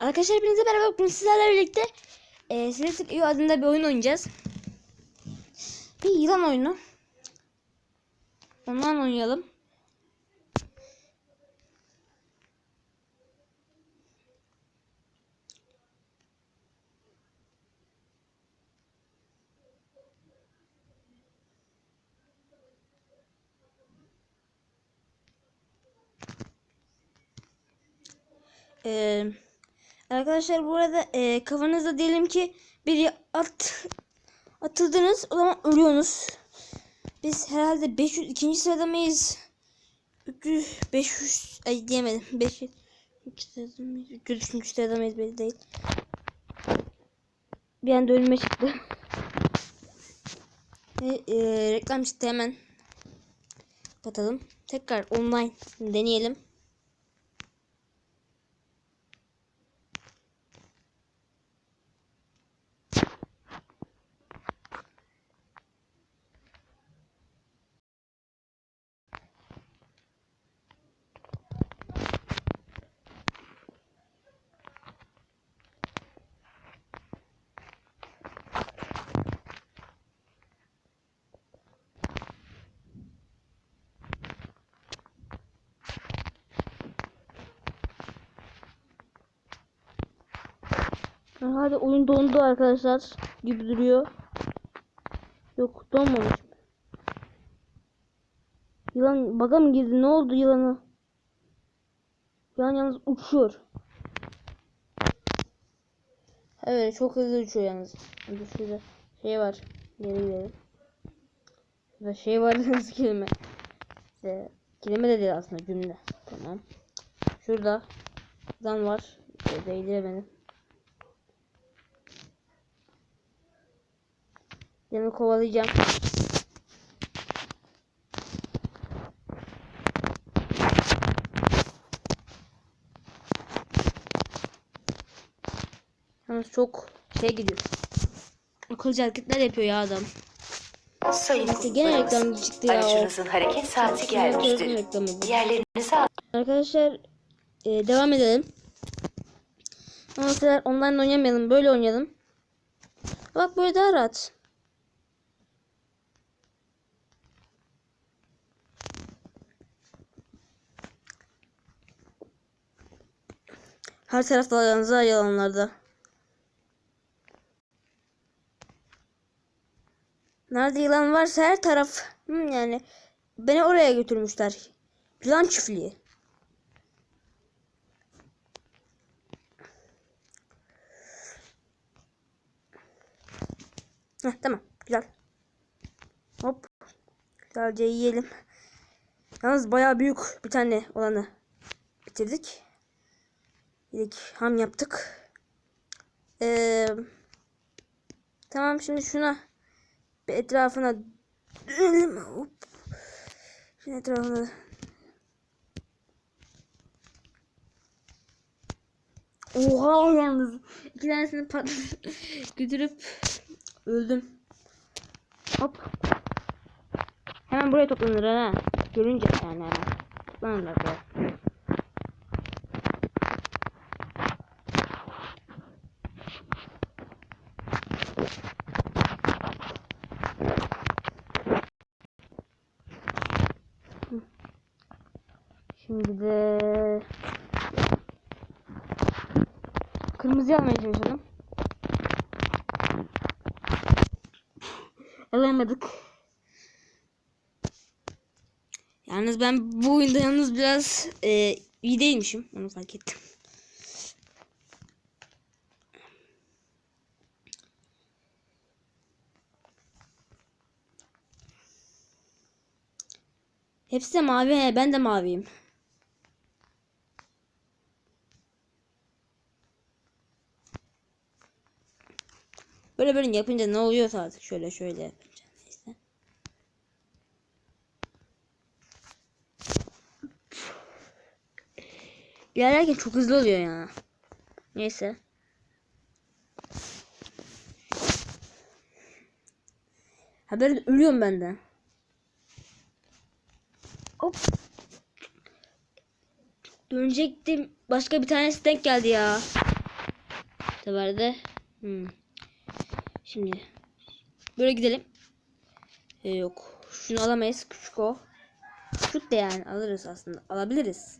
Arkadaşlar hepinize merhaba. Bugün sizlerle birlikte e, Selected EU adında bir oyun oynayacağız. Bir yılan oyunu. Ondan oynayalım. Eee Arkadaşlar bu arada e, kafanızda diyelim ki bir at atıldınız o zaman ölüyorsunuz. Biz herhalde 502. sırada mıyız? 300 500 ay diyemedim. 500 sırada mıyız? 303. sırada mıyız belli değil. Bir anda önüme çıktı. Ve, e, reklam çıktı hemen. Kapatalım. Tekrar online deneyelim. Hadi oyun dondu arkadaşlar gibi duruyor. Yok donmamış. Yılan baga mı girdi? Ne oldu yılana? Yılan yalnız uçuyor. Evet çok hızlı uçuyor yalnız. Burada şurada şey var. Geri gidelim. Şurada şey var nasıl kelime. İşte, kelime de değil aslında cümle. Tamam. Şurada yılan var. Ee, Değdiremedim. Yanı kovalayacağım. Yalnız çok şey gidiyor. Akılcı hareketler yapıyor ya adam. Sayın Neyse gene reklam çıktı ya. aracınızın hareket saati gelmiştir. Yerlerinizi al. Arkadaşlar e, devam edelim. Ama online oynamayalım. Böyle oynayalım. Bak böyle daha rahat. Her tarafta yalanlar yalanlarda. Nerede yılan varsa her taraf yani beni oraya götürmüşler. Yılan çiftliği. Heh, tamam güzel. Hop. Güzelce yiyelim. Yalnız bayağı büyük bir tane olanı bitirdik. Yedik ham yaptık. Ee, tamam şimdi şuna bir etrafına dönelim. Hop. Şunun etrafına Oha yalnız iki tanesini pat götürüp öldüm. Hop. Hemen buraya toplanır ha. Görünce yani. Toplanırlar buraya. Şimdi de kırmızı almaya çalışalım. Alamadık. Yalnız ben bu oyunda yalnız biraz e, iyi değilmişim. Onu fark ettim. Hepsi de mavi. he, Ben de maviyim. Böyle böyle yapınca ne oluyorsa artık şöyle şöyle yapınca neyse. İlerlerken çok hızlı oluyor ya. Neyse. Ha böyle ölüyorum ben de. Hop. Dönecektim. Başka bir tanesi denk geldi ya. vardı. Hmm. Şimdi böyle gidelim. Ee, yok. Şunu alamayız. Küçük o. Küçük de yani alırız aslında. Alabiliriz.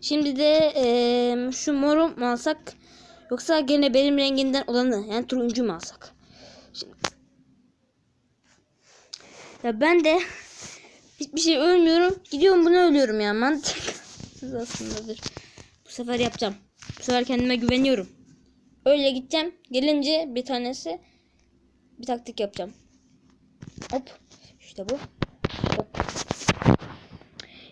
Şimdi de eee, şu moru mu alsak yoksa gene benim renginden olanı yani turuncu mu alsak? Şimdi, ya ben de hiçbir şey ölmüyorum. Gidiyorum bunu ölüyorum ya mantıksız aslındadır. Bu sefer yapacağım. Bu sefer kendime güveniyorum. Öyle gideceğim. Gelince bir tanesi bir taktik yapacağım. Hop. İşte bu. Hop.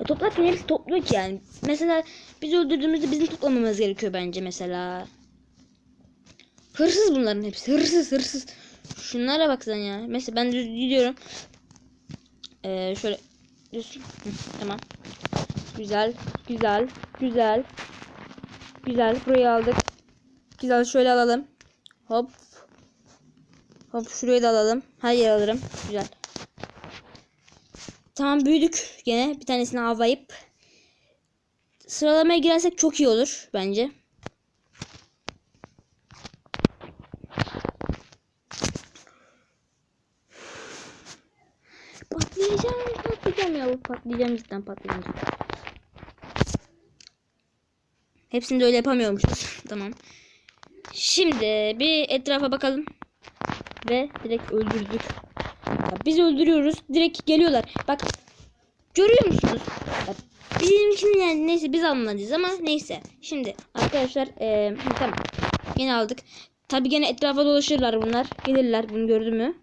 Ya toplarken hepsi topluyor ki yani. Mesela biz öldürdüğümüzde bizim toplamamız gerekiyor bence mesela. Hırsız bunların hepsi. Hırsız hırsız. Şunlara bak sen ya. Mesela ben düz gidiyorum. Ee, şöyle tamam. Güzel. Güzel. Güzel. Güzel. Burayı aldık. Güzel şöyle alalım. Hop. Hop şurayı da alalım. Her yer alırım. Güzel. Tamam büyüdük gene. Bir tanesini avlayıp sıralamaya girersek çok iyi olur bence. Patlayacağım, patlayacağım ya. Patlayacağım cidden. Hepsini de öyle yapamıyormuşuz. tamam. Şimdi bir etrafa bakalım. Ve direkt öldürdük. Ya biz öldürüyoruz. Direkt geliyorlar. Bak görüyor musunuz? Ya bizim için yani neyse biz anlayacağız ama neyse. Şimdi arkadaşlar eee, tamam. Yine aldık. Tabi gene etrafa dolaşırlar bunlar. Gelirler bunu gördün mü?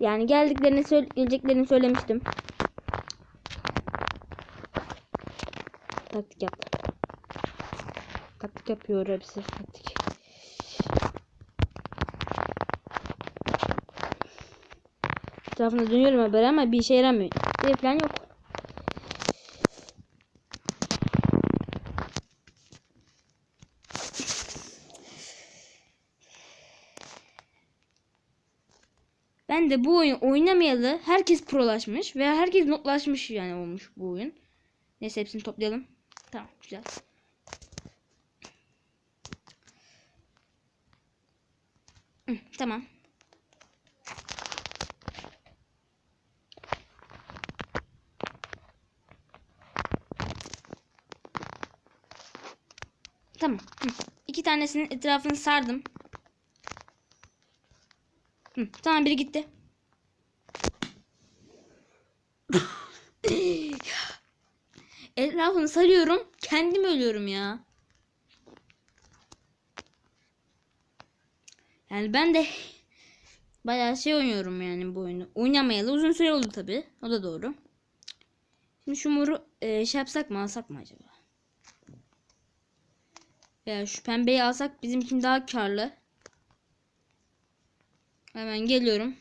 Yani geldiklerini söyle geleceklerini söylemiştim. Taktik yap. Taktik yapıyor hepsi. Taktik. Etrafında dönüyorum haber ama bir işe yaramıyor. Bir falan yok. Ben de bu oyun oynamayalı herkes prolaşmış ve herkes notlaşmış yani olmuş bu oyun. Neyse hepsini toplayalım. Tamam güzel. Hı, tamam. Tamam. Hı. İki tanesinin etrafını sardım. Hı. Tamam biri gitti. Etrafını sarıyorum. Kendim ölüyorum ya. Yani ben de bayağı şey oynuyorum yani bu oyunu. Oynamayalı uzun süre oldu tabi. O da doğru. Şimdi şu moru e, şey yapsak mı alsak mı acaba? Veya şu pembeyi alsak bizim için daha karlı. Hemen geliyorum.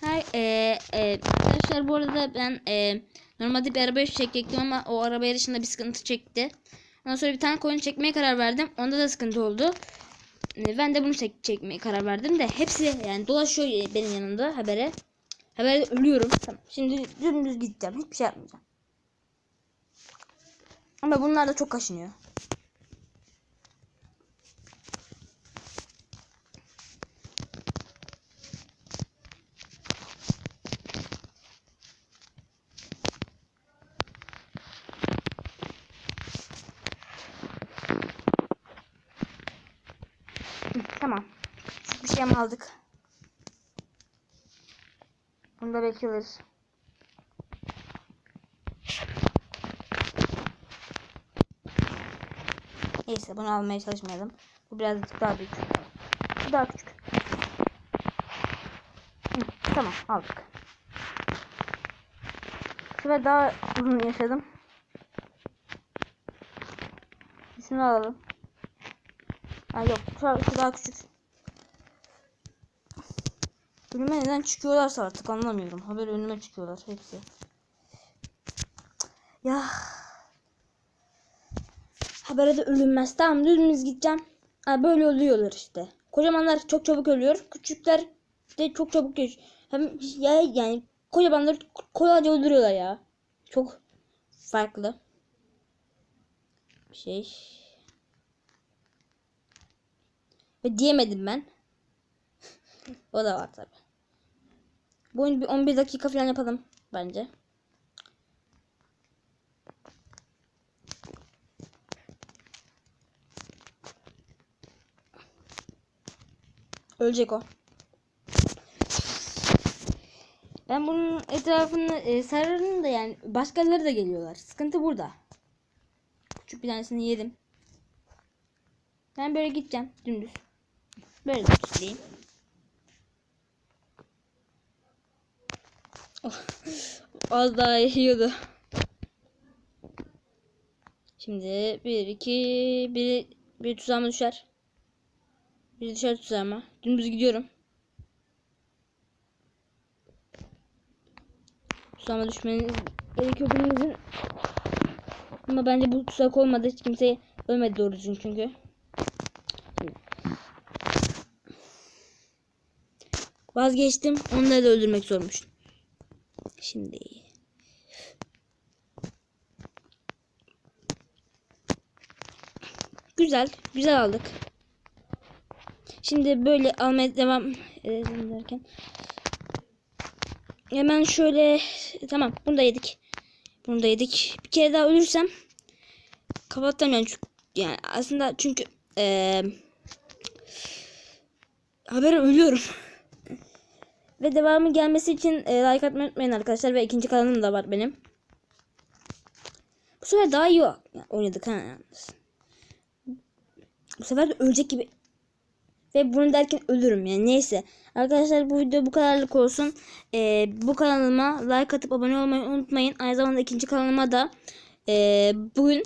Her, e, e, arkadaşlar bu arada ben e, normalde bir araba yarışı çekecektim ama o araba yarışında bir sıkıntı çekti. Ondan sonra bir tane koyun çekmeye karar verdim. Onda da sıkıntı oldu. E, ben de bunu çek çekmeye karar verdim de hepsi yani dolaşıyor benim yanımda habere. Haberde ölüyorum. Tamam. Şimdi dümdüz gideceğim. Hiçbir şey yapmayacağım. Ama bunlar da çok kaşınıyor. Hı, Tamam. Mi aldık? Belki alırız. Neyse bunu almaya çalışmayalım. Bu birazcık daha büyük. Bu daha küçük. Hı, tamam aldık. Sefer daha uzun yaşadım. Şunu alalım. Ha yok şu, şu daha küçük. Önüme neden çıkıyorlarsa artık anlamıyorum. Haber önüme çıkıyorlar hepsi. Ya. Habere de ölünmez. Tamam dümdüz gideceğim. Ha, böyle oluyorlar işte. Kocamanlar çok çabuk ölüyor. Küçükler de çok çabuk geç. Hem ya yani kocamanları kolayca öldürüyorlar ya. Çok farklı bir şey. Ve diyemedim ben. o da var tabi. Bu oyunu bir 11 dakika falan yapalım bence. Ölecek o. Ben bunun etrafını e, sararım da yani başkaları da geliyorlar. Sıkıntı burada. Küçük bir tanesini yedim. Ben böyle gideceğim dümdüz. Böyle gideyim. az daha yiyordu. Şimdi bir iki bir bir tuzağıma düşer. Bir düşer tuzağıma. Dümdüz gidiyorum. Tuzağıma düşmeniz gerekiyor birinizin. Ama bence bu tuzak olmadı. Hiç kimse ölmedi doğru düzgün çünkü. Vazgeçtim. Onları da öldürmek zormuş. Şimdi. Güzel. Güzel aldık. Şimdi böyle almaya devam edelim derken. Hemen şöyle tamam bunu da yedik. Bunu da yedik. Bir kere daha ölürsem kapatamıyorum çünkü- yani aslında çünkü eee haber ölüyorum. Ve devamı gelmesi için e, like atmayı unutmayın arkadaşlar. Ve ikinci kanalım da var benim. Bu sefer daha iyi oynadık ha yalnız. Bu sefer de ölecek gibi. Ve bunu derken ölürüm yani neyse. Arkadaşlar bu video bu kadarlık olsun. E, bu kanalıma like atıp abone olmayı unutmayın. Aynı zamanda ikinci kanalıma da e, bugün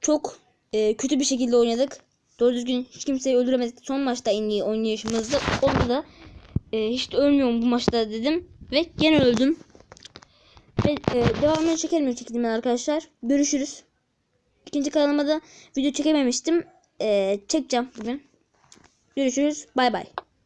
çok e, kötü bir şekilde oynadık. Doğru düzgün hiç kimseyi öldüremedik. Son maçta en iyi oynayışımızdı. Onda da e, hiç de ölmüyorum bu maçta dedim. Ve gene öldüm. Ve e, devamını çekerim çektim ben arkadaşlar. Görüşürüz. İkinci kanalıma da video çekememiştim. E, çekeceğim bugün. Görüşürüz. Bay bay.